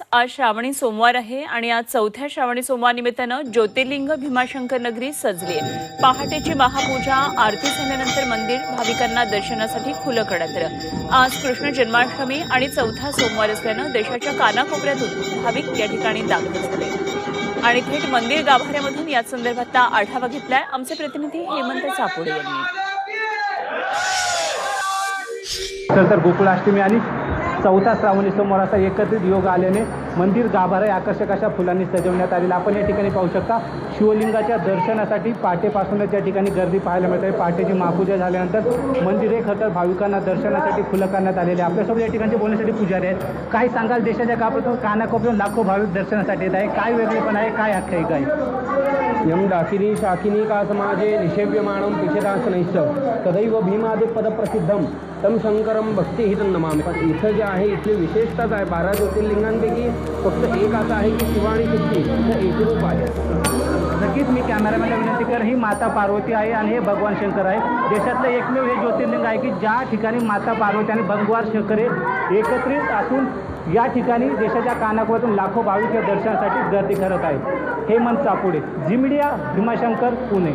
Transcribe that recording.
आज श्रावणी सोमवार आहे आणि आज चौथ्या श्रावणी सोमवार निमित्तानं ज्योतिर्लिंग भीमाशंकर नगरी सजली आहे. पहाटेची महापूजा आरती झाल्यानंतर मंदिर भाविकांना दर्शनासाठी खुलं करण्यात आलं. आज कृष्ण जन्माष्टमी आणि चौथा सोमवार असल्यानं देशाच्या कानाकोपऱ्यातून भाविक या ठिकाणी दाखल झाले. आणि थेट मंदिर गाभाऱ्यामधून या संदर्भातला आढावा घेतलाय आमचे प्रतिनिधी हेमंत चापोडे यांनी. तर गोकुळाष्टमी आणि चौथा श्रावणी समोर असा एकत्रित योग आल्याने मंदिर गाभारा आकर्षक अशा फुलांनी सजवण्यात आलेलं. आपण या ठिकाणी पाहू शकता शिवलिंगाच्या दर्शनासाठी पहाटेपासूनच या ठिकाणी गर्दी पाहायला मिळते. पहाटेची महापूजा झाल्यानंतर मंदिर हे खतर भाविकांना दर्शनासाठी खुलं करण्यात आलेले. आहे. आपल्यासोबत या ठिकाणचे बोलण्यासाठी पुजारी आहेत. काय सांगाल देशाच्या कापडातून कानाकोपऱ्यातून लाखो भाविक दर्शनासाठी येत आहे. काय वेगळेपण आहे काय आख्यायिका आहे? यम डाकिनी शाकिनी का समाजे निषेव्यमाणं पिशदासनैश्च तदैव भीमादिपदप्रसिद्धं तं भक्ती भक्तिहितं नमामि. पण इथं जे आहे इथली विशेषताच आहे. बारा ज्योतिर्लिंगांपैकी फक्त एक असं आहे की शिवा आणि शक्ती इथं एकरूप आहे. नक्कीच मी कॅमेरामॅनला विनंती कर ही माता पार्वती आहे आणि हे भगवान शंकर आहे. देशातलं एकमेव हे ज्योतिर्लिंग आहे की ज्या ठिकाणी माता पार्वती आणि भगवान शंकर हे एकत्रित असून या ठिकाणी देशाच्या कानाकोपऱ्यातून लाखो भाविक या दर्शनासाठी गर्दी करत आहेत. हेमंत चापुडे झिमिडिया भीमाशंकर पुणे.